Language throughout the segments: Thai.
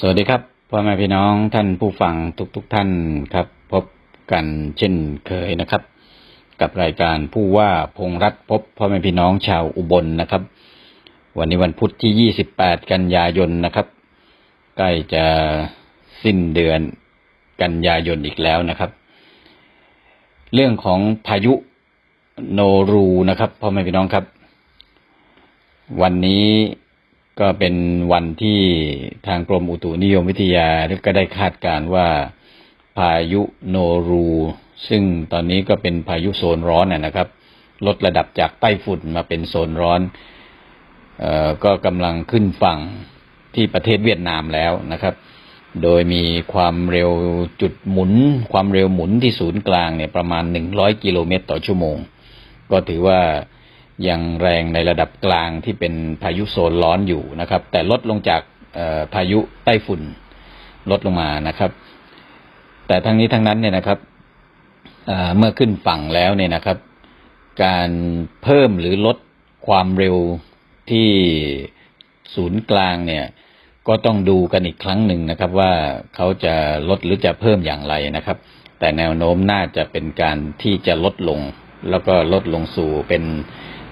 สวัสดีครับพ่อแม่พี่น้องท่านผู้ฟังทุกๆทท่านครับ พบกันเช่นเคยนะครับ กับรายการผู้ว่าพงรัฐพบพ่อแม่พี่น้องชาวอุบลนะครับ วันนี้วันพุธที่ 28 กันยายนนะครับ ใกล้จะสิ้นเดือนกันยายนอีกแล้วนะครับ เรื่องของพายุโนรูนะครับพ่อแม่พี่น้องครับ วันนี้ ก็เป็นวันที่ทางกรมอุตุนิยมวิทยาก็ได้คาดการณ์ว่าพายุโนรู ซึ่งตอนนี้ก็เป็นพายุโซนร้อนนะครับ ลดระดับจากใต้ฝุ่นมาเป็นโซนร้อนออก็กำลังขึ้นฝั่งที่ประเทศเวียดนามแล้วนะครับ โดยมีความเร็วจุดหมุน ความเร็วหมุนที่ศูนย์กลางเนี่ยประมาณ 100 กิโลเมตรต่อชั่วโมง ก็ถือว่า ยังแรงในระดับกลางที่เป็นพายุโซนร้อนอยู่นะครับ แต่ลดลงจากพายุไต้ฝุ่นลดลงมานะครับ แต่ทั้งนี้ทั้งนั้นเนี่ยนะครับเเมื่อขึ้นฝั่งแล้วเนี่ยนะครับ การเพิ่มหรือลดความเร็วที่ศูนย์กลางเนี่ย ก็ต้องดูกันอีกครั้งหนึ่งนะครับ ว่าเขาจะลดหรือจะเพิ่มอย่างไรนะครับ แต่แนวโน้มน่าจะเป็นการที่จะลดลง แล้วก็ลดลงสู่เป็น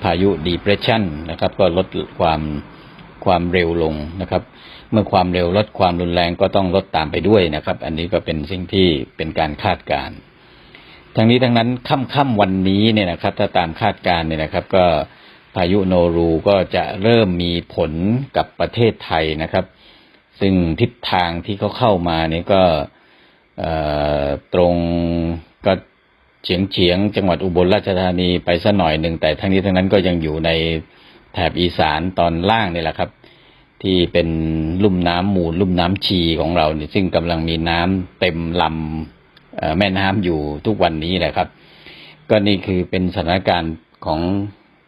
พายุ depression นะครับ ก็ลดความความเร็วลงนะครับ เมื่อความเร็วลดความรุนแรงก็ต้องลดตามไปด้วยนะครับ อันนี้ก็เป็นสิ่งที่เป็นการคาดการณ์ทั้งนี้ทั้งนั้นค่ำๆวันนี้เนี่ยนะครับ ถ้าตามคาดการณ์เนี่ยนะครับ ก็พายุโนรูก็จะเริ่มมีผลกับประเทศไทยนะครับ ซึ่งทิศทางที่เขาเข้ามาเนี่ยก็ตรงก็ เฉียงเฉียงจังหวัดอุบลราชธานีไปสัหน่อยหนึ่งแต่ทั้งนี้ทั้งนั้นก็ยังอยู่ในแถบอีสานตอนล่างนี่แหละครับ ที่เป็นลุ่มน้ำมูล ลุ่มน้ำชีของเราเนี่ยซึ่งกำลังมีน้ำเต็มลำแม่น้ำอยู่ทุกวันนี้แหละครับ ก็นี่คือเป็นสถานการณ์ของ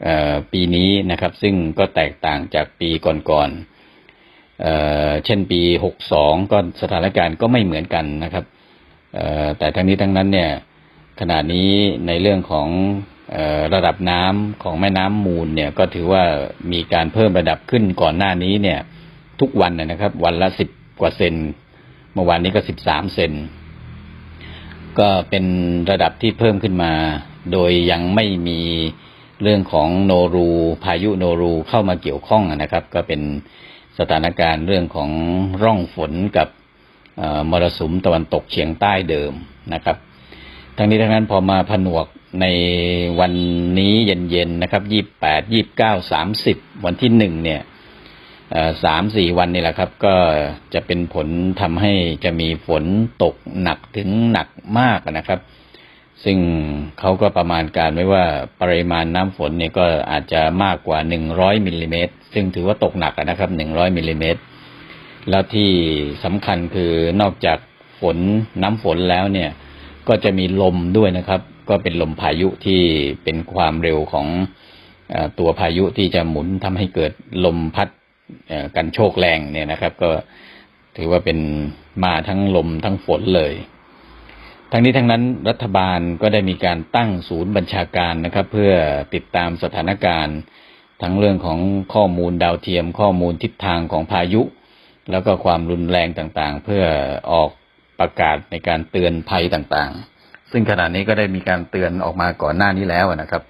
อปีนี้นะครับ ซึ่งก็แตกต่างจากปีก่อนๆเเช่นปี62ก็สถานการณ์ก็ไม่เหมือนกันนะครับแต่ทั้งนี้ทั้งนั้นเนี่ย ขณะนี้ในเรื่องของออระดับน้ำของแม่น้ำมูลเนี่ยก็ถือว่ามีการเพิ่มระดับขึ้นก่อนหน้านี้เนี่ย ทุกวันนะครับ วันละสิบกว่าเซนเมื่อวานนี้ก็สิบสามเซนก็เป็นระดับที่เพิ่มขึ้นมา โดยยังไม่มีเรื่องของโนรูพายุโนรูเข้ามาเกี่ยวข้องนะครับ ก็เป็นสถานการณ์เรื่องของร่องฝนกับมรสุมตะวันตกเฉียงใต้เดิมนะครับ ทั้งนี้ทั้งนั้นพอมาผนวกในวันนี้เย็นๆนะครับยี่แปดยี่บเก้าสามสิบวันที่หนึ่งเนี่ยสามสี่วันนี่แหละครับ ก็จะเป็นผลทำให้จะมีฝนตกหนักถึงหนักมากนะครับ ซึ่งเขาก็ประมาณการไว้ว่าปริมาณน้ำฝนเนี่ยก็อาจจะมากกว่าหนึ่งร้อยมิลลิเมตรซึ่งถือว่าตกหนักนะครับหนึ่งร้อยมิลลิเมตรแล้วที่สำคัญคือนอกจากฝนน้ำฝนแล้วเนี่ย ก็จะมีลมด้วยนะครับ ก็เป็นลมพายุที่เป็นความเร็วของอตัวพายุที่จะหมุนทำให้เกิดลมพัดกันโชกแรงเนี่ยนะครับ ก็ถือว่าเป็นมาทั้งลมทั้งฝนเลย ทั้งนี้ทั้งนั้นรัฐบาลก็ได้มีการตั้งศูนย์บัญชาการนะครับ เพื่อติดตามสถานการณ์ ทั้งเรื่องของข้อมูลดาวเทียม ข้อมูลทิศทางของพายุ แล้วก็ความรุนแรงต่างๆ เพื่อออก ประกาศในการเตือนภัยต่างๆ ซึ่งขณะนี้ก็ได้มีการเตือนออกมาก่อนหน้านี้แล้วนะครับ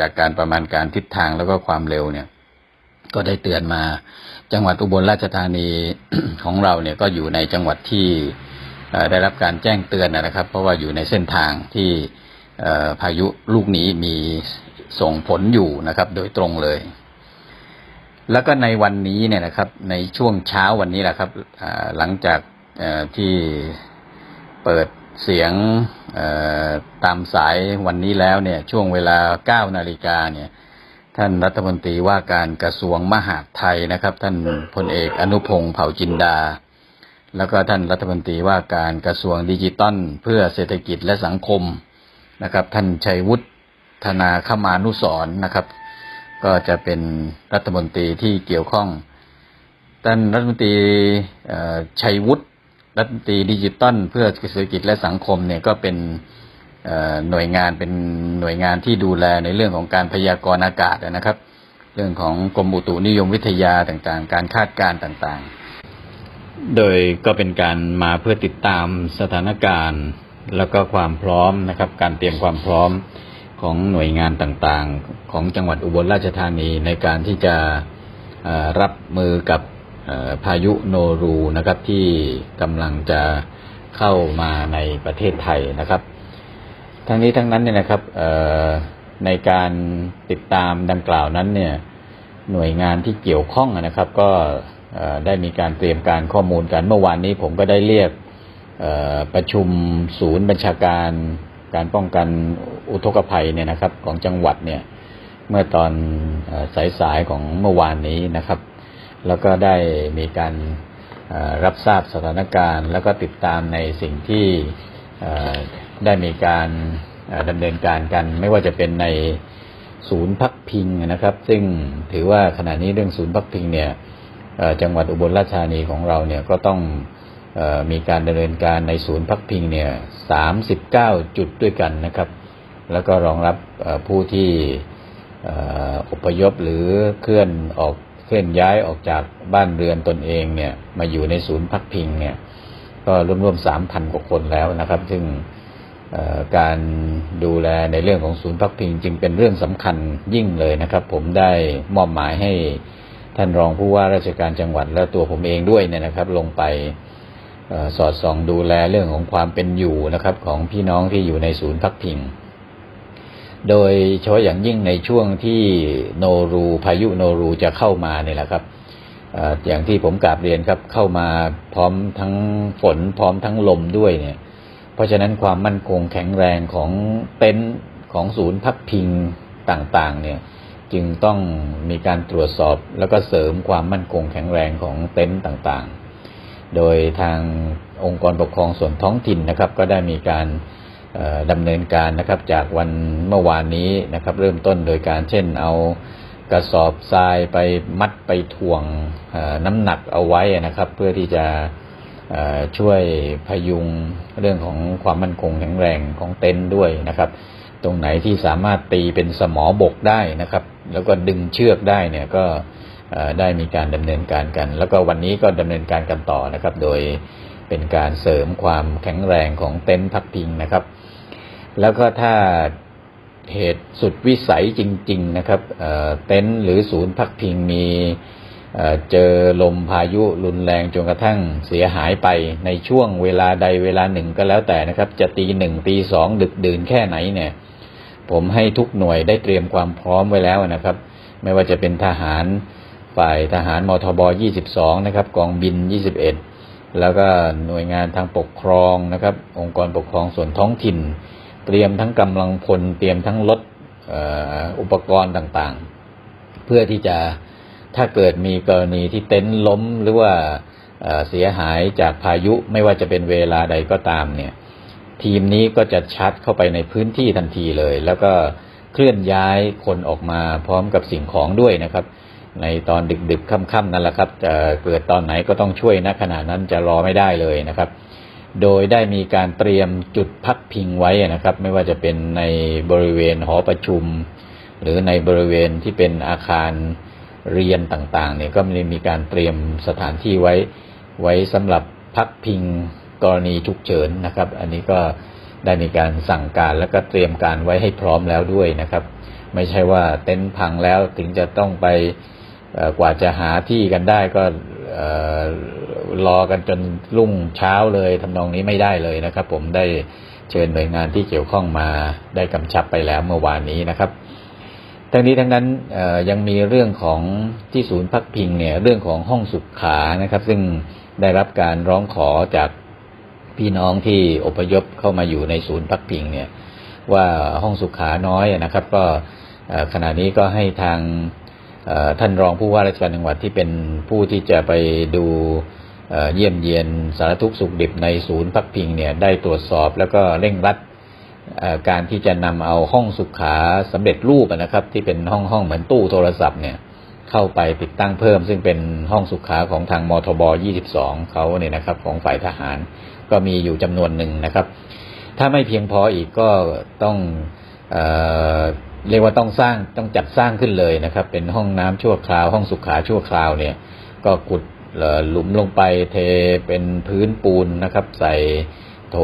จากการประมาณการทิศทางแล้วก็ความเร็วเนี่ย ก็ได้เตือนมา จังหวัดอุบลราชธานีของเราเนี่ยก็อยู่ในจังหวัดที่ได้รับการแจ้งเตือนนะครับ เพราะว่าอยู่ในเส้นทางที่พายุลูกนี้มีส่งผลอยู่นะครับ โดยตรงเลย แล้วก็ในวันนี้เนี่ยนะครับ ในช่วงเช้าวันนี้แหละครับหลังจาก ที่เปิดเสียงตามสายวันนี้แล้วเนี่ยช่วงเวลา 9 นาฬิกาเนี่ยท่านรัฐมนตรีว่าการกระทรวงมหาดไทยนะครับ ท่านพลเอกอนุพงศ์เผ่าจินดา แล้วก็ท่านรัฐมนตรีว่าการกระทรวงดิจิทัลเพื่อเศรษฐกิจและสังคมนะครับ ท่านชัยวุฒิธนาคมานุสรณ์นะครับ ก็จะเป็นรัฐมนตรีที่เกี่ยวข้อง ท่านรัฐมนตรีชัยวุฒิ รัฐมนตรีดิจิทัลเพื่อเศรษฐกิจและสังคมเนี่ยก็เป็นหน่วยงานเป็นหน่วยงานที่ดูแลในเรื่องของการพยากรณ์อากาศนะครับ เรื่องของกรมอุตุนิยมวิทยาต่างๆ การคาดการณ์ต่างๆ โดยก็เป็นการมาเพื่อติดตามสถานการณ์ แล้วก็ความพร้อมนะครับ การเตรียมความพร้อมของหน่วยงานต่างๆ ของจังหวัดอุบลราชธานีในการที่จะรับมือกับ พายุโนรูนะครับที่กำลังจะเข้ามาในประเทศไทยนะครับ ทั้งนี้ทั้งนั้นเนี่ยนะครับในการติดตามดังกล่าวนั้นเนี่ยหน่วยงานที่เกี่ยวข้องนะครับ ก็ได้มีการเตรียมการข้อมูลกันเมื่อวานนี้ผมก็ได้เรียกประชุมศูนย์บัญชาการการป้องกันอุทกภัยเนี่ยนะครับ ของจังหวัดเนี่ยเมื่อตอนสายสายๆของเมื่อวานนี้นะครับ แล้วก็ได้มีการรับทราบสถานการณ์ แล้วก็ติดตามในสิ่งที่ได้มีการดำเนินการกัน ไม่ว่าจะเป็นในศูนย์พักพิงนะครับ ซึ่งถือว่าขณะนี้เรื่องศูนย์พักพิงเนี่ยจังหวัดอุบลราชธานีของเราเนี่ยก็ต้องมีการดำเนินการในศูนย์พักพิงเนี่ยสามสิบเก้าจุดด้วยกันนะครับ แล้วก็รองรับผู้ที่อพยพหรือเคลื่อนออก ลื่อนย้ายออกจากบ้านเรือนตนเองเนี่ย มาอยู่ในศูนย์พักพิงเนี่ย ก็ร่วมๆสามพันกว่าคนแล้วนะครับ ซึ่งการดูแลในเรื่องของศูนย์พักพิงจึงเป็นเรื่องสำคัญยิ่งเลยนะครับ ผมได้มอบหมายให้ท่านรองผู้ว่าราชการจังหวัดและตัวผมเองด้วยเนี่ยนะครับ ลงไปสอดส่องดูแลเรื่องของความเป็นอยู่นะครับ ของพี่น้องที่อยู่ในศูนย์พักพิง โดยเฉพาะอย่างยิ่งในช่วงที่โนรูพายุโนรูจะเข้ามาเนี่ยแหละครับอย่างที่ผมกราบเรียนครับเข้ามาพร้อมทั้งฝนพร้อมทั้งลมด้วยเนี่ย เพราะฉะนั้นความมั่นคงแข็งแรงของเต็นท์ของศูนย์พักพิงต่างๆ เนี่ยจึงต้องมีการตรวจสอบแล้วก็เสริมความมั่นคงแข็งแรงของเต็นท์ต่างๆ โดยทางองค์กรปกครองส่วนท้องถิ่นนะครับ ก็ได้มีการ ดำเนินการนะครับจากวันเมื่อวานนี้นะครับ เริ่มต้นโดยการเช่นเอากระสอบทรายไปมัดไปถ่วงน้ำหนักเอาไว้นะครับ เพื่อที่จะช่วยพยุงเรื่องของความมั่นคงแข็งแรงของเต็นท์ด้วยนะครับ ตรงไหนที่สามารถตีเป็นสมอบกได้นะครับ แล้วก็ดึงเชือกได้เนี่ยก็ได้มีการดำเนินการกัน แล้วก็วันนี้ก็ดำเนินการกันต่อนะครับ โดยเป็นการเสริมความแข็งแรงของเต็นท์พักพิงนะครับ แล้วก็ถ้าเหตุสุดวิสัยจริง ๆ นะครับเต็นท์หรือศูนย์พักพิงมีเอ่อเจอลมพายุรุนแรงจนกระทั่งเสียหายไปในช่วงเวลาใดเวลาหนึ่งก็แล้วแต่นะครับ จะตีหนึ่งตีสองดึกดื่นแค่ไหนเนี่ย ผมให้ทุกหน่วยได้เตรียมความพร้อมไว้แล้วนะครับ ไม่ว่าจะเป็นทหารฝ่ายทหารมทบ 22 นะครับ กองบิน 21 แล้วก็หน่วยงานทางปกครองนะครับ องค์กรปกครองส่วนท้องถิ่น เตรียมทั้งกำลังพลเตรียมทั้งรถอุปกรณ์ต่างๆ เพื่อที่จะถ้าเกิดมีกรณีที่เต็นท์ล้มหรือว่าเอ่อเสียหายจากพายุไม่ว่าจะเป็นเวลาใดก็ตามเนี่ยทีมนี้ก็จะชัดเข้าไปในพื้นที่ทันทีเลย แล้วก็เคลื่อนย้ายคนออกมาพร้อมกับสิ่งของด้วยนะครับ ในตอนดึกๆค่ำๆนั่นแหละครับจะเกิดตอนไหนก็ต้องช่วยนะขณะนั้นจะรอไม่ได้เลยนะครับ โดยได้มีการเตรียมจุดพักพิงไว้นะครับ ไม่ว่าจะเป็นในบริเวณหอประชุม หรือในบริเวณที่เป็นอาคารเรียนต่างๆ เนี่ยก็มีมีการเตรียมสถานที่ไว้ ไว้สำหรับพักพิงกรณีฉุกเฉินนะครับ อันนี้ก็ได้มีการสั่งการแล้วก็เตรียมการไว้ให้พร้อมแล้วด้วยนะครับ ไม่ใช่ว่าเต็นท์พังแล้วถึงจะต้องไป กว่าจะหาที่กันได้ก็เอ่อรอกันจนรุ่งเช้าเลยทำนองนี้ไม่ได้เลยนะครับ ผมได้เชิญหน่วยงานที่เกี่ยวข้องมาได้กำชับไปแล้วเมื่อวานนี้นะครับ ทั้งนี้ทั้งนั้นยังมีเรื่องของที่ศูนย์พักพิงเนี่ยเรื่องของห้องสุขขานะครับ ซึ่งได้รับการร้องขอจากพี่น้องที่อพยพเข้ามาอยู่ในศูนย์พักพิงเนี่ยว่าห้องสุขาน้อยนะครับ ก็ขณะนี้ก็ให้ทาง ท่านรองผู้ว่าราชการจังหวัดที่เป็นผู้ที่จะไปดูเยี่ยมเยียนสารทุกสุขดิบในศูนย์พักพิงเนี่ยได้ตรวจสอบแล้วก็เร่งรัดการที่จะนำเอาห้องสุขาสำเร็จรูปนะครับ ที่เป็นห้องห้องเหมือนตู้โทรศัพท์เนี่ยเข้าไปติดตั้งเพิ่ม ซึ่งเป็นห้องสุขาของทางมทบ 22 เขาเนี่ยนะครับของฝ่ายทหารก็มีอยู่จำนวนหนึ่งนะครับ ถ้าไม่เพียงพออีกก็ต้อง เรียกว่าต้องสร้างต้องจัดสร้างขึ้นเลยนะครับ เป็นห้องน้ำชั่วคราว ห้องสุขาชั่วคราวเนี่ย ก็ขุดหลุมลงไปเทเป็นพื้นปูนนะครับ ใส่โถ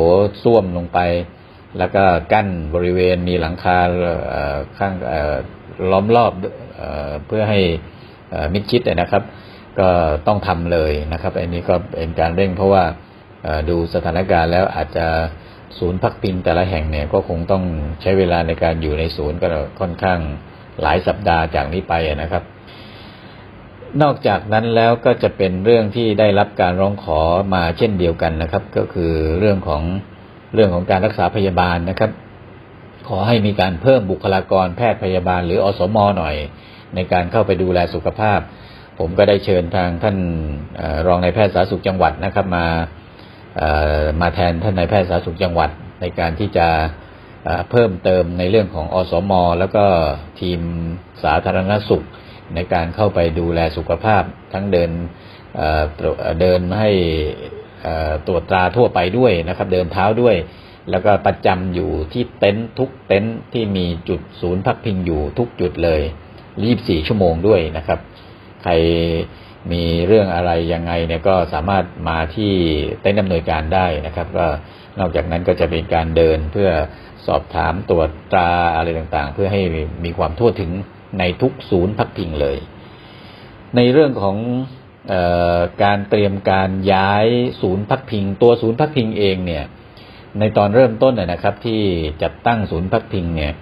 ส้วมลงไป แล้วก็กั้นบริเวณมีหลังคาข้างล้อมรอบเพื่อให้มิดชิดนะครับ ก็ต้องทำเลยนะครับอันนี้ก็เป็นการเร่งเพราะว่าดูสถานการณ์แล้วอาจจะ ศูนย์พักพิงแต่ละแห่งเนี่ยก็คงต้องใช้เวลาในการอยู่ในศูนย์ก็ค่อนข้างหลายสัปดาห์จากนี้ไปนะครับ นอกจากนั้นแล้วก็จะเป็นเรื่องที่ได้รับการร้องขอมาเช่นเดียวกันนะครับ ก็คือเรื่องของเรื่องของการรักษาพยาบาลนะครับ ขอให้มีการเพิ่มบุคลากรแพทย์พยาบาล หรืออสมอหน่อย ในการเข้าไปดูแลสุขภาพ ผมก็ได้เชิญทางท่านรองนายแพทย์สาธารณสุขจังหวัดนะครับมา มาแทนท่านนายแพทย์สาธารณสุขจังหวัดในการที่จะเพิ่มเติมในเรื่องของอสม แล้วก็ทีมสาธารณสุข ในการเข้าไปดูแลสุขภาพทั้งเดินเดินให้ตรวจตราทั่วไปด้วยนะครับ เดินเท้าด้วย แล้วก็ประจำอยู่ที่เต็นท์ทุกเต็นท์ที่มีจุดศูนย์พักพิงอยู่ทุกจุดเลย 24 ชั่วโมงด้วยนะครับ ใคร มีเรื่องอะไรยังไงเนี่ยก็สามารถมาที่เต็นท์อำนวยการได้นะครับ ก็นอกจากนั้นก็จะเป็นการเดินเพื่อสอบถามตรวจตราอะไรต่างๆ เพื่อให้มีความทั่วถึงในทุกศูนย์พักพิงเลย ในเรื่องของออการเตรียมการย้ายศูนย์พักพิง ตัวศูนย์พักพิงเองเนี่ย ในตอนเริ่มต้นนะนะครับ ที่จัดตั้งศูนย์พักพิงเนี่ย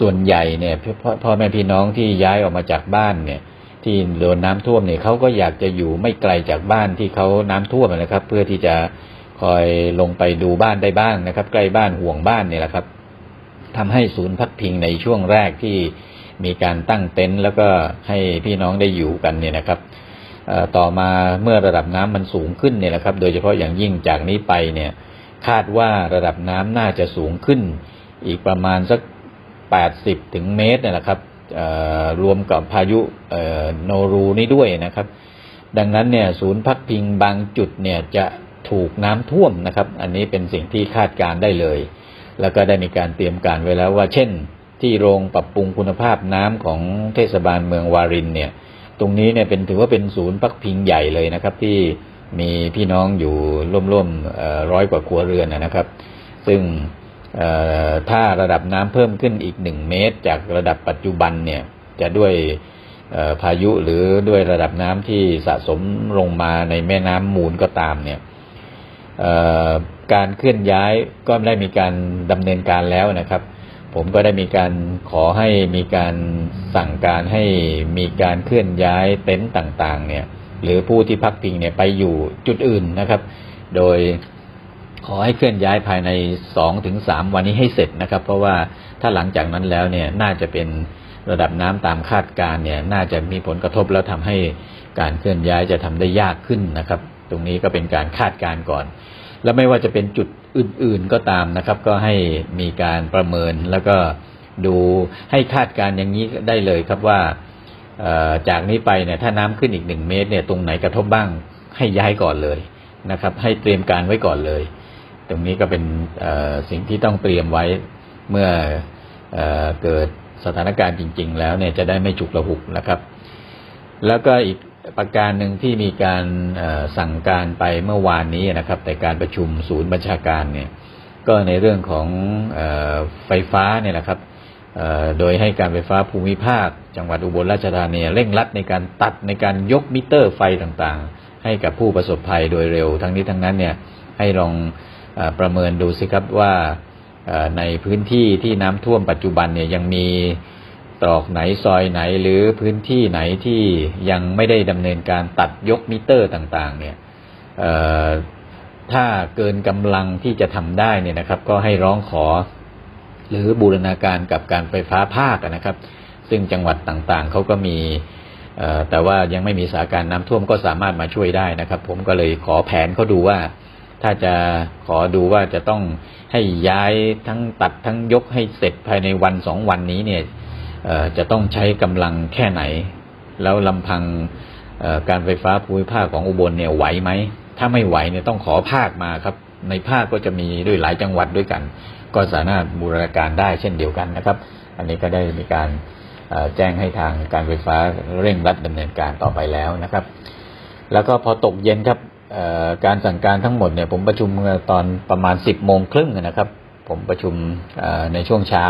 ส่วนใหญ่เนี่ยพ่อพ่อแม่พี่น้องที่ย้ายออกมาจากบ้านเนี่ย ที่โดนน้ำท่วมเนี่ยเขาก็อยากจะอยู่ไม่ไกลจากบ้านที่เขาน้ำท่วมนะครับ เพื่อที่จะคอยลงไปดูบ้านได้บ้างนะครับ ใกล้บ้านห่วงบ้านเนี่ยแหละครับทำให้ศูนย์พักพิงในช่วงแรกที่มีการตั้งเต็นท์แล้วก็ให้พี่น้องได้อยู่กันเนี่ยนะครับต่อมาเมื่อระดับน้ำมันสูงขึ้นเนี่ยนะครับ โดยเฉพาะอย่างยิ่งจากนี้ไปเนี่ย คาดว่าระดับน้ำน่าจะสูงขึ้น อีกประมาณสัก 80 ถึงเมตรเนยนะครับ รวมกับพายุโนรูนี่ด้วยนะครับ ดังนั้นเนี่ยศูนย์พักพิงบางจุดเนี่ยจะถูกน้ำท่วมนะครับ อันนี้เป็นสิ่งที่คาดการได้เลย แล้วก็ได้มีการเตรียมการไว้แล้วว่า เช่น ที่โรงปรับปรุงคุณภาพน้ำของเทศบาลเมืองวารินเนี่ย ตรงนี้เนี่ยเป็นถือว่าเป็นศูนย์พักพิงใหญ่เลยนะครับ ที่มีพี่น้องอยู่ร่วมๆร้อยกว่าครัวเรือนนะครับ ซึ่ง ถ้าระดับน้ำเพิ่มขึ้นอีกหนึ่งเมตร จากระดับปัจจุบันเนี่ยจะด้วยพายุหรือด้วยระดับน้ำที่สะสมลงมาในแม่น้ำมูลก็ตามเนี่ยการเคลื่อนย้ายก็ได้มีการดำเนินการแล้วนะครับ ผมก็ได้มีการขอให้มีการสั่งการให้มีการเคลื่อนย้ายเต็นท์ต่างๆเนี่ยหรือผู้ที่พักพิงเนี่ยไปอยู่จุดอื่นนะครับ โดย ขอให้เคลื่อนย้ายภายในสองถึงสามวันนี้ให้เสร็จนะครับ เพราะว่าถ้าหลังจากนั้นแล้วเนี่ยน่าจะเป็นระดับน้ำตามคาดการณ์เนี่ย น่าจะมีผลกระทบแล้วทำให้การเคลื่อนย้ายจะทำได้ยากขึ้นนะครับ ตรงนี้ก็เป็นการคาดการณ์ก่อน แล้วไม่ว่าจะเป็นจุดอื่น ๆก็ตามนะครับ ก็ให้มีการประเมินแล้วก็ดูให้คาดการณ์อย่างนี้ได้เลยครับว่าจากนี้ไปเนี่ยถ้าน้ำขึ้นอีกหนึ่งเมตรเนี่ยตรงไหนกระทบบ้างให้ย้ายก่อนเลยนะครับ ให้เตรียมการไว้ก่อนเลย ตรงนี้ก็เป็นสิ่งที่ต้องเตรียมไว้เมื่อเอเกิดสถานการณ์จริง ๆ แล้วเนี่ยจะได้ไม่ฉุกระหุกนะครับ แล้วก็อีกประการหนึ่งที่มีการสั่งการไปเมื่อวานนี้นะครับแต่การประชุมศูนย์บัญชาการเนี่ยก็ในเรื่องของอไฟฟ้าเนี่ยแหละครับโดยให้การไฟฟ้าภูมิภาค จังหวัดอุบลราชธานีเร่งรัดในการตัดในการยกมิเตอร์ไฟต่างๆ ให้กับผู้ประสบภัยโดยเร็ว ทั้งนี้ทั้งนั้นเนี่ยให้ลอง ประเมินดูสิครับว่าในพื้นที่ที่น้ำท่วมปัจจุบันเนี่ยยังมีตรอกไหนซอยไหนหรือพื้นที่ไหนที่ยังไม่ได้ดำเนินการตัดยกมิเตอร์ต่างๆ เนี่ยถ้าเกินกำลังที่จะทำได้เนี่ยนะครับ ก็ให้ร้องขอ หรือบูรณาการกับการไฟฟ้าภาคนะครับ ซึ่งจังหวัดต่างๆเขาก็มีแต่ว่ายังไม่มีสถานการณ์น้ำท่วมก็สามารถมาช่วยได้นะครับ ผมก็เลยขอแผนเขาดูว่า ถ้าจะขอดูว่าจะต้องให้ย้ายทั้งตัดทั้งยกให้เสร็จภายในวันสองวันนี้เนี่ยจะต้องใช้กำลังแค่ไหน แล้วลำพังการไฟฟ้าภูมิภาคของอุบลเนี่ยไหวไหม ถ้าไม่ไหวเนี่ยต้องขอภาคมาครับ ในภาคก็จะมีด้วยหลายจังหวัดด้วยกัน ก็สามารถบูรณาการได้เช่นเดียวกันนะครับ อันนี้ก็ได้มีการแจ้งให้ทางการไฟฟ้าเร่งรัดดำเนินการต่อไปแล้วนะครับ แล้วก็พอตกเย็นครับ การสั่งการทั้งหมดเนี่ยผมประชุมตอนประมาณ10บโมงครึ่งนะครับ ผมประชุมในช่วงเช้า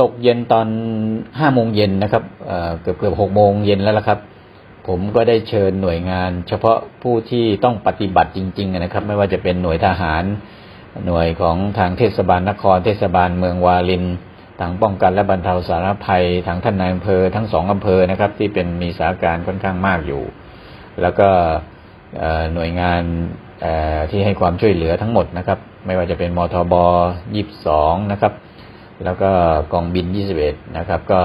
ตกเย็นตอนห้าโมงเย็นนะครับเกือบเกือบหกโมงเย็นแล้วละครับ ผมก็ได้เชิญหน่วยงาน เฉพาะผู้ที่ต้องปฏิบัติจริง ๆ นะครับ ไม่ว่าจะเป็นหน่วยทหาร หน่วยของทางเทศบาลนคร เทศบาลเมืองวาลินทางป้องกันและบรรเทาสาธารณภัยทางท่านนายอำเภอทั้งสองอำเภอนะครับ ที่เป็นมีสถานการณ์ค่อนข้างมากอยู่ แล้วก็ หน่วยงานที่ให้ความช่วยเหลือทั้งหมดนะครับ ไม่ว่าจะเป็นมทบ22 นะครับ แล้วก็กองบิน 21 นะครับ ก็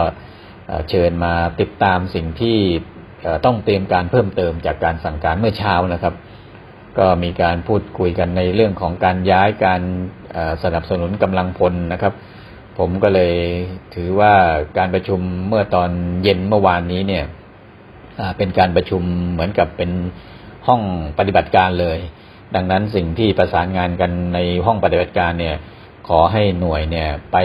เชิญมาติดตามสิ่งที่ต้องเตรียมการเพิ่มเติมจากการสั่งการเมื่อเช้านะครับ ก็มีการพูดคุยกันในเรื่องของการย้ายการสนับสนุนกำลังพลนะครับ ผมก็เลยถือว่าการประชุมเมื่อตอนเย็นเมื่อวานนี้เนี่ยเป็นการประชุมเหมือนกับเป็น ห้องปฏิบัติการเลย ดังนั้นสิ่งที่ประสานงานกันในห้องปฏิบัติการเนี่ยขอให้หน่วยเนี่ยไป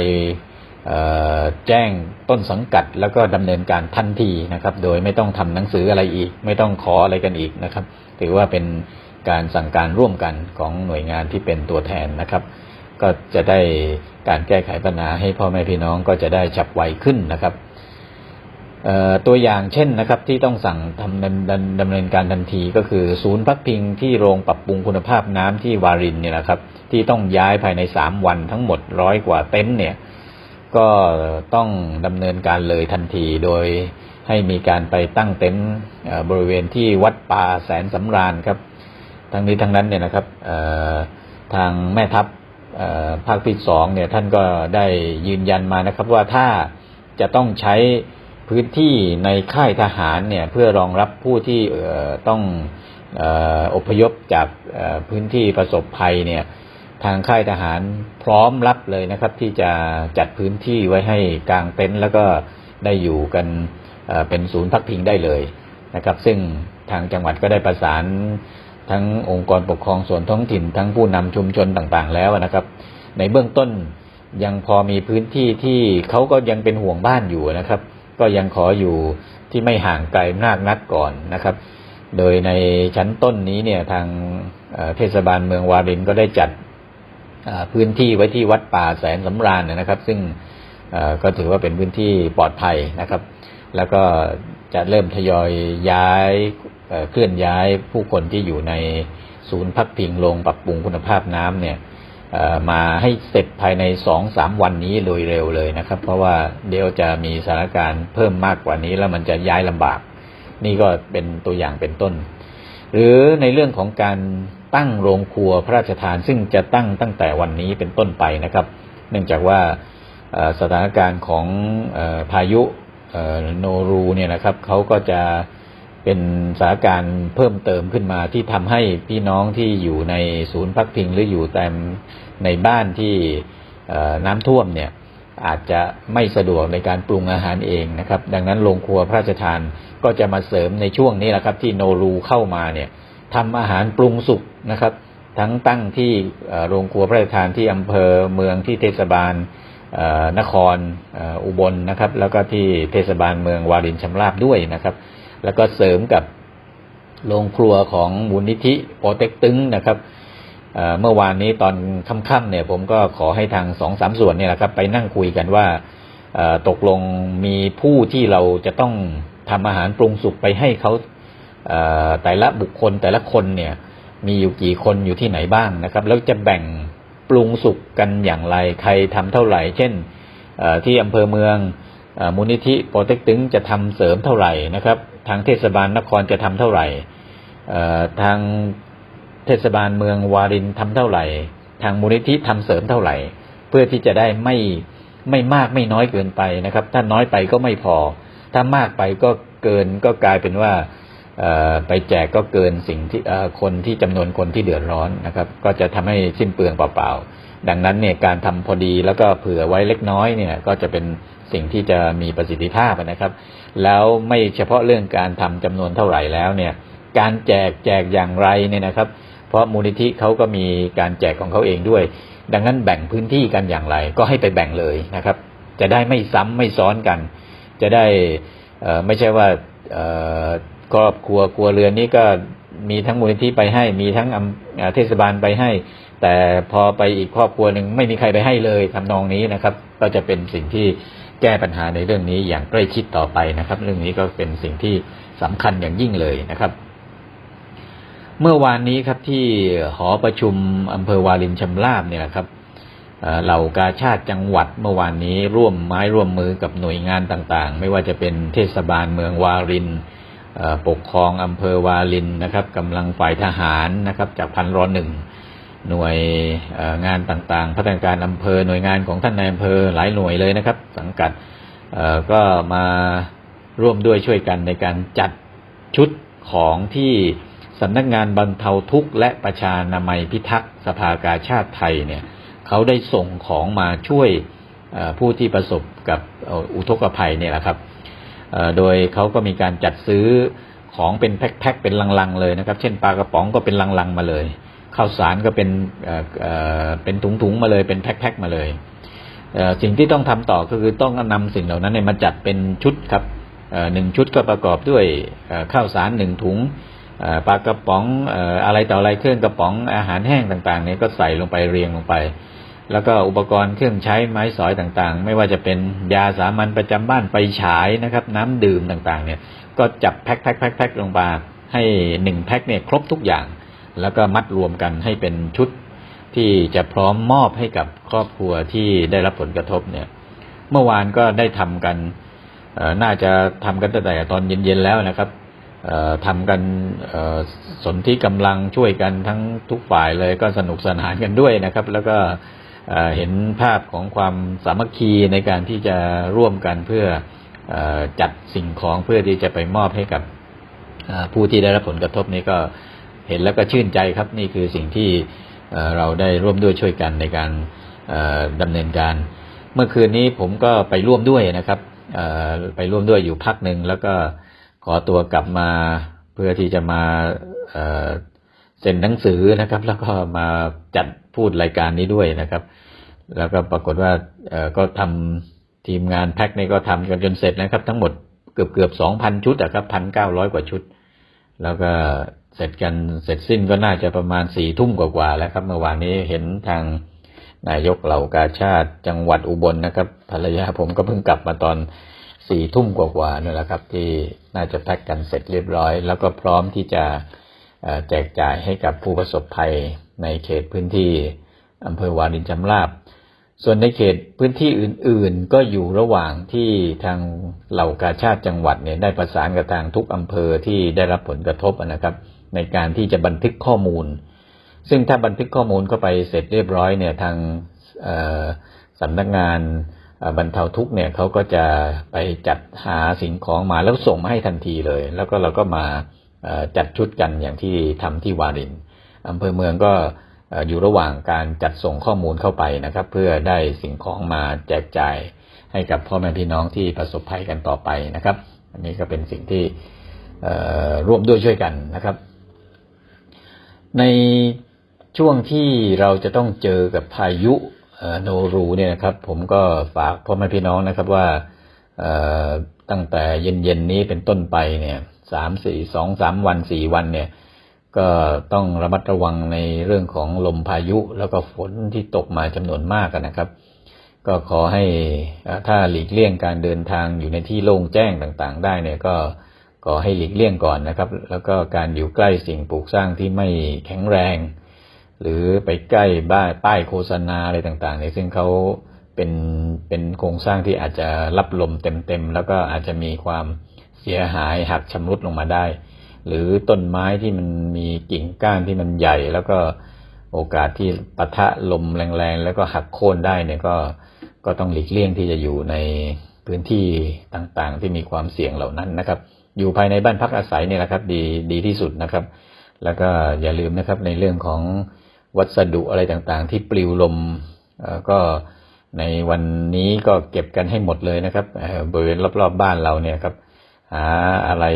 แจ้งต้นสังกัดแล้วก็ดำเนินการทันทีนะครับ โดยไม่ต้องทำหนังสืออะไรอีก ไม่ต้องขออะไรกันอีกนะครับ ถือว่าเป็นการสั่งการร่วมกันของหน่วยงานที่เป็นตัวแทนนะครับ ก็จะได้การแก้ไขปัญหาให้พ่อแม่พี่น้องก็จะได้ฉับไวขึ้นนะครับ ตัวอย่างเช่นนะครับที่ต้องสั่งทำดำเนินการทันทีก็คือ ศูนย์พักพิงที่โรงปรับปรุงคุณภาพน้ำที่วารินเนี่ยนะครับ ที่ต้องย้ายภายในสามวันทั้งหมดร้อยกว่าเต็นท์เนี่ยก็ต้องดำเนินการเลยทันทีโดยให้มีการไปตั้งเต็นท์บริเวณที่วัดป่าแสนสำราญครับทั้งนี้ทั้งนั้นเนี่ยนะครับทางแม่ทัพภาคที่สองเนี่ยท่านก็ได้ยืนยันมานะครับว่าถ้าจะต้องใช้ พื้นที่ในค่ายทหารเนี่ยเพื่อรองรับผู้ที่ต้องอพยพจากพื้นที่ประสบภัยเนี่ยทางค่ายทหารพร้อมรับเลยนะครับ ที่จะจัดพื้นที่ไว้ให้กางเต็นท์แล้วก็ได้อยู่กันเอ่อเป็นศูนย์พักพิงได้เลยนะครับ ซึ่งทางจังหวัดก็ได้ประสานทั้งองค์กรปกครองส่วนท้องถิ่น ทั้งผู้นำชุมชนต่างๆ แล้วนะครับ ในเบื้องต้นยังพอมีพื้นที่ที่เขาก็ยังเป็นห่วงบ้านอยู่นะครับ ก็ยังขออยู่ที่ไม่ห่างไกลมากนักก่อนนะครับ โดยในชั้นต้นนี้เนี่ยทางเทศบาลเมืองวารินก็ได้จัดพื้นที่ไว้ที่วัดป่าแสนสำราญนะครับ ซึ่งก็ถือว่าเป็นพื้นที่ปลอดภัยนะครับ แล้วก็จะเริ่มทยอยย้ายเคลื่อนย้ายผู้คนที่อยู่ในศูนย์พักพิงโรงปรับปรุงคุณภาพน้ำเนี่ย มาให้เสร็จภายในสองสามวันนี้โดยเร็วเลยนะครับ เพราะว่าเดี๋ยวจะมีสถานการณ์เพิ่มมากกว่านี้แล้วมันจะย้ายลำบาก นี่ก็เป็นตัวอย่างเป็นต้น หรือในเรื่องของการตั้งโรงครัวพระราชทานซึ่งจะตั้งตั้งแต่วันนี้เป็นต้นไปนะครับ เนื่องจากว่าสถานการณ์ของพายุโนรูเนี่ยนะครับเขาก็จะ เป็นสถานการณ์เพิ่มเติมขึ้นมาที่ทำให้พี่น้องที่อยู่ในศูนย์พักพิงหรืออยู่แต่ในบ้านที่น้ำท่วมเนี่ยอาจจะไม่สะดวกในการปรุงอาหารเองนะครับ ดังนั้นโรงครัวพระราชทานก็จะมาเสริมในช่วงนี้แหละครับที่โนรูเข้ามาเนี่ยทำอาหารปรุงสุกนะครับ ทั้งตั้งที่โรงครัวพระราชทานที่อำเภอเมืองที่เทศบาลนครอุบลนะครับ แล้วก็ที่เทศบาลเมืองวารินชำราบด้วยนะครับ แล้วก็เสริมกับโรงครัวของมูลนิธิโปรเต็กตึงนะครับเเมื่อวานนี้ตอนค่ำๆเนี่ย ผมก็ขอให้ทางสองสามส่วนเนี่ยนะครับ ไปนั่งคุยกันว่าตกลงมีผู้ที่เราจะต้องทำอาหารปรุงสุกไปให้เขาแต่ละบุคคลแต่ละคนเนี่ย มีอยู่กี่คนอยู่ที่ไหนบ้างนะครับ แล้วจะแบ่งปรุงสุกกันอย่างไร ใครทำเท่าไหร่ เช่นที่อำเภอเมืองอมูลนิธิโปรเต็กตึงจะทำเสริมเท่าไหร่นะครับ ทางเทศบาลนครจะทำเท่าไหร่ทางเทศบาลเมืองวารินทำเท่าไหร่ ทางมูลนิธิทำเสริมเท่าไหร่ เพื่อที่จะได้ไม่ไม่มากไม่น้อยเกินไปนะครับ ถ้าน้อยไปก็ไม่พอ ถ้ามากไปก็เกินก็กลายเป็นว่าไปแจกก็เกินสิ่งที่คนที่จำนวนคนที่เดือดร้อนนะครับ ก็จะทำให้สิ้นเปลืองเปล่า ดังนั้นเนี่ยการทำพอดีแล้วก็เผื่อไว้เล็กน้อยเนี่ยก็จะเป็นสิ่งที่จะมีประสิทธิภาพนะครับ แล้วไม่เฉพาะเรื่องการทำจำนวนเท่าไหร่แล้วเนี่ยการแจกแจกอย่างไรเนี่ยนะครับ เพราะมูลนิธิเขาก็มีการแจกของเขาเองด้วย ดังนั้นแบ่งพื้นที่กันอย่างไร ก็ให้ไปแบ่งเลยนะครับ จะได้ไม่ซ้ำไม่ซ้อนกัน จะได้ไม่ใช่ว่าครอบครัวครัวเรือนนี้ก็มีทั้งมูลนิธิไปให้ มีทั้งเทศบาลไปให้ แต่พอไปอีกครอบครัวหนึ่งไม่มีใครไปให้เลยทำนองนี้นะครับ ก็จะเป็นสิ่งที่แก้ปัญหาในเรื่องนี้อย่างใกล้ชิดต่อไปนะครับ เรื่องนี้ก็เป็นสิ่งที่สำคัญอย่างยิ่งเลยนะครับ เมื่อวานนี้ครับที่หอประชุมอำเภอวารินชำราบเนี่ยนะครับเหล่ากาชาติจังหวัดเมื่อวานนี้ร่วมไม้ร่วมมือกับหน่วยงานต่างๆ ไม่ว่าจะเป็นเทศบาลเมืองวารินปกครองอำเภอวารินนะครับกำลังฝ่ายทหารนะครับจากพันรอหนึ่ง หน่วยงานต่างๆ พัฒนาการอำเภอหน่วยงานของท่านนายอำเภอหลายหน่วยเลยนะครับ สังกัดก็มาร่วมด้วยช่วยกันในการจัดชุดของที่สำนักงานบรรเทาทุกข์และประชานามัยพิทักษ์สภากาชาติไทยเนี่ยเขาได้ส่งของมาช่วยผู้ที่ประสบกับอุทกภัยเนี่ยแหละครับโดยเขาก็มีการจัดซื้อของเป็นแพ็คๆเป็นลังๆเลยนะครับ เช่นปลากระป๋องก็เป็นลังๆมาเลย ข้าวสารก็เป็นเอ่อเป็นถุงๆมาเลยเป็นแพ็คๆมาเลยเสิ่งที่ต้องทำต่อก็คือต้องนำสิ่งเหล่านั้นมาจัดเป็นชุดครับหนึ่งชุดก็ประกอบด้วยข้าวสารหนึ่งถุงปลากระป๋องอะไรต่ออะไรเครื่องกระป๋องอาหารแห้งต่างๆเนี่ยก็ใส่ลงไปเรียงลงไป แล้วก็อุปกรณ์เครื่องใช้ไม้สอยต่างๆ ไม่ว่าจะเป็นยาสามัญประจำบ้านไฟฉายนะครับ น้ำดื่มต่างๆ เนี่ยก็จับแพ็คแพ็คแพ็คแพ็คลงมาให้หนึ่งแพ็คเนี่ยครบทุกอย่าง แล้วก็มัดรวมกันให้เป็นชุดที่จะพร้อมมอบให้กับครอบครัวที่ได้รับผลกระทบเนี่ย เมื่อวานก็ได้ทำกันน่าจะทำกันตั้งแต่ตอนเย็นๆแล้วนะครับเอ่อทำกันสนที่กำลังช่วยกันทั้งทุกฝ่ายเลยก็สนุกสนานกันด้วยนะครับ แล้วก็เห็นภาพของความสามัคคีในการที่จะร่วมกันเพื่อจัดสิ่งของเพื่อที่จะไปมอบให้กับผู้ที่ได้รับผลกระทบนี้ก็ เห็นแล้วก็ชื่นใจครับนี่คือสิ่งที่เราได้ร่วมด้วยช่วยกันในการเอ่อดำเนินการ เมื่อคืนนี้ผมก็ไปร่วมด้วยนะครับไปร่วมด้วยอยู่พักหนึ่งแล้วก็ขอตัวกลับมาเพื่อที่จะมาเซ็นหนังสือนะครับ แล้วก็มาจัดพูดรายการนี้ด้วยนะครับ แล้วก็ปรากฏว่าก็ทำทีมงานแพ็คนี่ก็ทำกันจนเสร็จนะครับ ทั้งหมดเกือบเกือบสองพันชุดอะครับพันเก้าร้อยกว่าชุด แล้วก็ เสร็จกันเสร็จสิ้นก็น่าจะประมาณสี่ทุ่มกว่าๆแล้วครับ เมื่อวานนี้เห็นทางนายกเหล่ากาชาติจังหวัดอุบลนะครับ ภรรยาผมก็เพิ่งกลับมาตอนสี่ทุ่มกว่าๆนี่แหละครับ ที่น่าจะแพ็กกันเสร็จเรียบร้อย แล้วก็พร้อมที่จะแจกจ่ายให้กับผู้ประสบภัยในเขตพื้นที่อำเภอวารินชำราบ ส่วนในเขตพื้นที่อื่น ๆ ก็อยู่ระหว่างที่ทางเหล่ากาชาติจังหวัดเนี่ยได้ประสานกับทางทุกอำเภอที่ได้รับผลกระทบนะครับ ในการที่จะบันทึกข้อมูล ซึ่งถ้าบันทึกข้อมูลเข้าไปเสร็จเรียบร้อยเนี่ยทางสำนักงานบรรเทาทุกข์เนี่ยเขาก็จะไปจัดหาสิ่งของมาแล้วส่งมาให้ทันทีเลย แล้วก็เราก็มาจัดชุดกันอย่างที่ทำที่วารินอำเภอเมืองก็อยู่ระหว่างการจัดส่งข้อมูลเข้าไปนะครับ เพื่อได้สิ่งของมาแจกจ่ายให้กับพ่อแม่พี่น้องที่ประสบภัยกันต่อไปนะครับ อันนี้ก็เป็นสิ่งที่ร่วมด้วยช่วยกันนะครับ ในช่วงที่เราจะต้องเจอกับพายุโนรูเนี่ยนะครับ ผมก็ฝากพ่อแม่พี่น้องนะครับว่าตั้งแต่เย็นๆนี้เป็นต้นไปเนี่ยสามสี่สองสามวันสี่วันเนี่ย ก็ต้องระมัดระวังในเรื่องของลมพายุแล้วก็ฝนที่ตกมาจำนวนมากนะครับ ก็ขอให้ถ้าหลีกเลี่ยงการเดินทางอยู่ในที่โล่งแจ้งต่างๆ ได้เนี่ยก็ ขอให้หลีกเลี่ยงก่อนนะครับ แล้วก็การอยู่ใกล้สิ่งปลูกสร้างที่ไม่แข็งแรง หรือไปใกล้บ้านป้ายโฆษณาอะไรต่างๆเนี่ยซึ่งเขาเป็นเป็นโครงสร้างที่อาจจะรับลมเต็มๆแล้วก็อาจจะมีความเสียหายหักชำรุดลงมาได้ หรือต้นไม้ที่มันมีกิ่งก้านที่มันใหญ่ แล้วก็โอกาสที่ปะทะลมแรงๆแล้วก็หักโค่นได้เนี่ยก็ก็ต้องหลีกเลี่ยงที่จะอยู่ในพื้นที่ต่างๆ ที่มีความเสี่ยงเหล่านั้นนะครับ อยู่ภายในบ้านพักอาศัยเนี่ยแหละครับ ดีดีที่สุดนะครับ แล้วก็อย่าลืมนะครับในเรื่องของวัสดุอะไรต่างๆ ที่ปลิวลมก็ในวันนี้ก็เก็บกันให้หมดเลยนะครับบริเวณรอบๆบบ้านเราเนี่ยครับ หาอะไร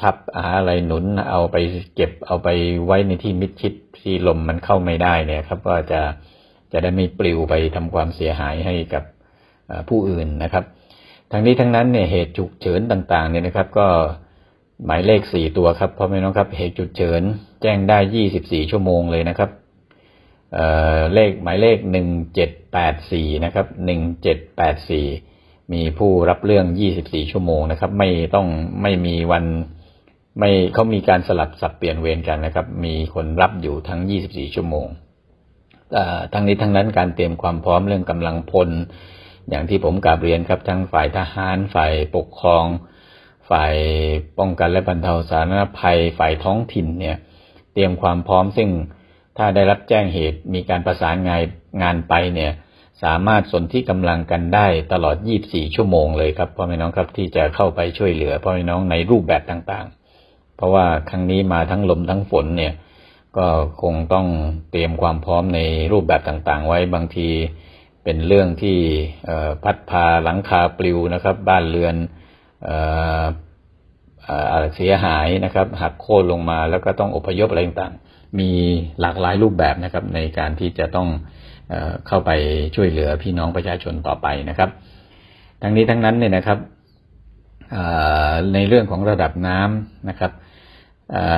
ทับหาอะไรหนุนเอาไปเก็บเอาไปไว้ในที่มิดชิดที่ลมมันเข้าไม่ได้เนี่ยครับ ก็จะจะได้ไม่ปลิวไปทำความเสียหายให้กับผู้อื่นนะครับ ทั้งนี้ทั้งนั้นเนี่ยเหตุฉุกเฉินต่างๆเนี่ยนะครับ ก็หมายเลขสี่ตัวครับพ่อแม่น้องครับ เหตุฉุกเฉินแจ้งได้ยี่สิบสี่ชั่วโมงเลยนะครับเอ่อเลขหมายเลขหนึ่งเจ็ดแปดสี่นะครับหนึ่งเจ็ดแปดสี่มีผู้รับเรื่องยี่สิบสี่ชั่วโมงนะครับ ไม่ต้องไม่มีวันไม่เขามีการสลับสับเปลี่ยนเวรกันนะครับ มีคนรับอยู่ทั้งยี่สิบสี่ชั่วโมงทั้งนี้ทั้งนั้นการเตรียมความพร้อมเรื่องกำลังพล อย่างที่ผมกราบเรียนครับทั้งฝ่ายทหาร ฝ่ายปกครอง ฝ่ายป้องกันและบรรเทาสาธารณภัย ฝ่ายท้องถิ่นเนี่ย เตรียมความพร้อมซึ่งถ้าได้รับแจ้งเหตุมีการประสานงานงานไปเนี่ย สามารถสนที่กำลังกันได้ตลอด 24 ชั่วโมงเลยครับพ่อแม่น้องครับที่จะเข้าไปช่วยเหลือพ่อแม่น้องในรูปแบบต่างๆ เพราะว่าครั้งนี้มาทั้งลมทั้งฝนเนี่ย ก็คงต้องเตรียมความพร้อมในรูปแบบต่างๆ ไว้บางที เป็นเรื่องที่พัดพาหลังคาปลิวนะครับ บ้านเรือนเอ่อเอ่อเสียหายนะครับหักโค่นลงมาแล้วก็ต้องอพยพอะไรต่างๆ มีหลากหลายรูปแบบนะครับ ในการที่จะต้องเอเข้าไปช่วยเหลือพี่น้องประชาชนต่อไปนะครับ ทั้งนี้ทั้งนั้นเนี่ยนะครับในเรื่องของระดับน้ำนะครับ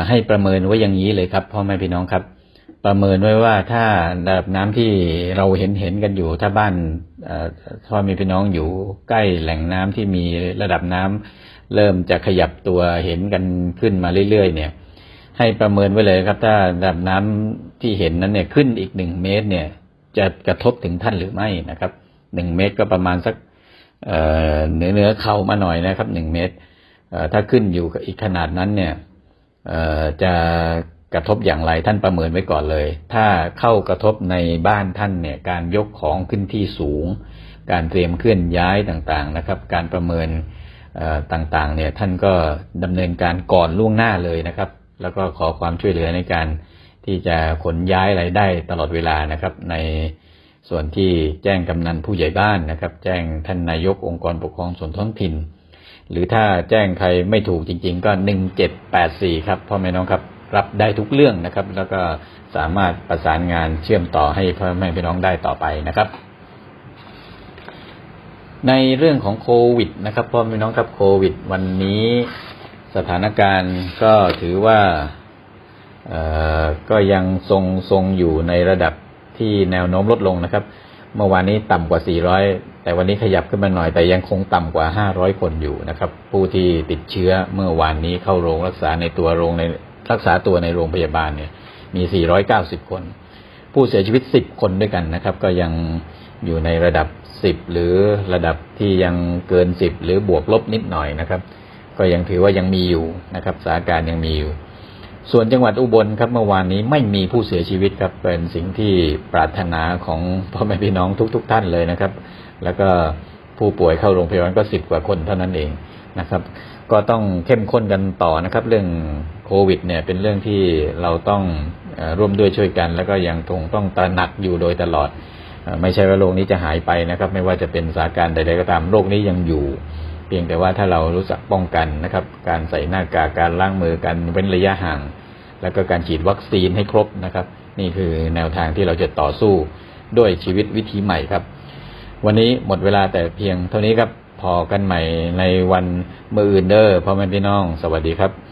ให้ประเมินไว้อย่างนี้เลยครับพ่อแม่พี่น้องครับ ประเมินไว้ว่าถ้าระดับน้ำที่เราเห็นเห็นกันอยู่ ถ้าบ้านพ่อม่พี่น้องอยู่ใกล้แหล่งน้ำที่มีระดับน้ำเริ่มจะขยับตัวเห็นกันขึ้นมาเรื่อยๆเนี่ย ให้ประเมินไว้เลยครับ ถ้าระดับน้ำที่เห็นนั้นเนี่ยขึ้นอีกหนึ่งเมตร เนี่ย จะกระทบถึงท่านหรือไม่นะครับหนึ่งเมตรก็ประมาณสักเหนือเนื้อเข่ามาหน่อยนะครับหนึ่งเมตรถ้าขึ้นอยู่อีกขนาดนั้นเนี่ยจะ กระทบอย่างไรท่านประเมินไว้ก่อนเลย ถ้าเข้ากระทบในบ้านท่านเนี่ยการยกของขึ้นที่สูง การเตรียมเคลื่อนย้ายต่างๆนะครับ การประเมินต่างๆเนี่ยท่านก็ดำเนินการก่อนล่วงหน้าเลยนะครับ แล้วก็ขอความช่วยเหลือในการที่จะขนย้ายอะไรได้ตลอดเวลานะครับ ในส่วนที่แจ้งกำนันผู้ใหญ่บ้านนะครับ แจ้งท่านนายกองค์กรปกครองส่วนท้องถิ่น หรือถ้าแจ้งใครไม่ถูกจริง ๆ ก็หนึ่งเจ็ดแปดสี่ครับพ่อแม่น้องครับ รับได้ทุกเรื่องนะครับ แล้วก็สามารถประสานงานเชื่อมต่อให้พ่อแม่พี่น้องได้ต่อไปนะครับ ในเรื่องของโควิด นะครับพ่อแม่น้องครับโควิด วันนี้สถานการณ์ก็ถือว่าก็ยังทรงทรงอยู่ในระดับที่แนวโน้มลดลงนะครับ เมื่อวานนี้ต่ำกว่า 400 แต่วันนี้ขยับขึ้นมาหน่อย แต่ยังคงต่ำกว่า 500 คนอยู่นะครับ ผู้ที่ติดเชื้อเมื่อวานนี้เข้าโรงรักษาในตัวโรงใน รักษาตัวในโรงพยาบาลเนี่ยมี 490 คน ผู้เสียชีวิต 10 คนด้วยกันนะครับ ก็ยังอยู่ในระดับ 10 หรือระดับที่ยังเกิน 10 หรือบวกลบนิดหน่อยนะครับ ก็ยังถือว่ายังมีอยู่นะครับสถานการณ์ยังมีอยู่ ส่วนจังหวัดอุบลครับเมื่อวานนี้ไม่มีผู้เสียชีวิตครับเป็นสิ่งที่ปรารถนาของพ่อแม่พี่น้องทุก ๆท่านเลยนะครับ แล้วก็ผู้ป่วยเข้าโรงพยาบาลก็สิบกว่าคนเท่านั้นเองนะครับก็ต้องเข้มข้นกันต่อนะครับ เรื่องโควิด เนี่ย เป็นเรื่องที่เราต้องร่วมด้วยช่วยกัน แล้วก็ยังคงต้องตระหนักอยู่โดยตลอด ไม่ใช่ว่าโรคนี้จะหายไปนะครับ ไม่ว่าจะเป็นสถานการณ์ใดๆก็ตามโรคนี้ยังอยู่ เพียงแต่ว่าถ้าเรารู้จักป้องกันนะครับ การใส่หน้ากากการล้างมือการเว้นระยะห่าง แล้วก็การฉีดวัคซีนให้ครบนะครับ นี่คือแนวทางที่เราจะต่อสู้ด้วยชีวิตวิถีใหม่ครับ วันนี้หมดเวลาแต่เพียงเท่านี้ครับ พอกันใหม่ในวันมืออื่นเด้อพ่อแม่พี่น้อง สวัสดีครับ